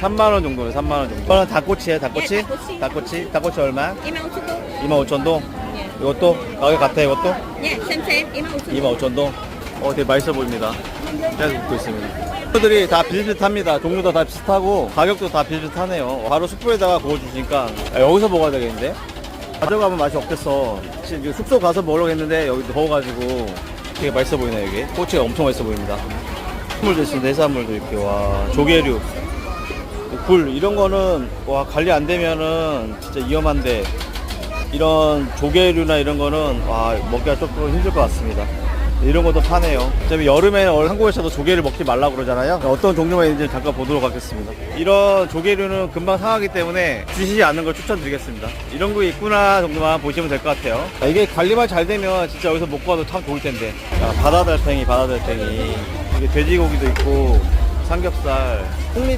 3만 원 정도네 3만 원 정도. 이거는 닭꼬치예요 닭꼬치? 예, 닭꼬치. 닭꼬치? 닭꼬치 얼마? 25,000동. 2만 5천 동? 예. 이것도? 가격 같아 이것도? 예, 쌤쌤 25,000동. 2만 5천 동? 어, 되게 맛있어 보입니다. 계속 먹고 있습니다. 슈프들이 다 비슷비슷합니다. 종류도 다 비슷하고 가격도 다 비슷비슷하네요. 바로 숯불에다가 구워주시니까. 아, 여기서 먹어야 되겠는데? 가져가면 맛이 없겠어. 지금 숙소 가서 먹으려고 했는데 여기 더워가지고 되게 맛있어 보이네 여기. 꼬치가 엄청 맛있어 보입니다. 해산물도 있습니다. 해산물도 이렇게. 와 조개류 굴 이런 거는 와 관리 안 되면은 진짜 위험한데 이런 조개류나 이런 거는 와 먹기가 조금 힘들 것 같습니다. 이런 것도 파네요. 여름에 한국에서도 조개를 먹지 말라고 그러잖아요. 어떤 종류가 있는지 잠깐 보도록 하겠습니다. 이런 조개류는 금방 상하기 때문에 드시지 않는 걸 추천드리겠습니다. 이런 거 있구나 정도만 보시면 될 것 같아요. 아, 이게 관리만 잘 되면 진짜 여기서 먹고 와도 참 좋을 텐데. 야, 바다달팽이, 바다달팽이. 이게 돼지고기도 있고 삼겹살, 홍미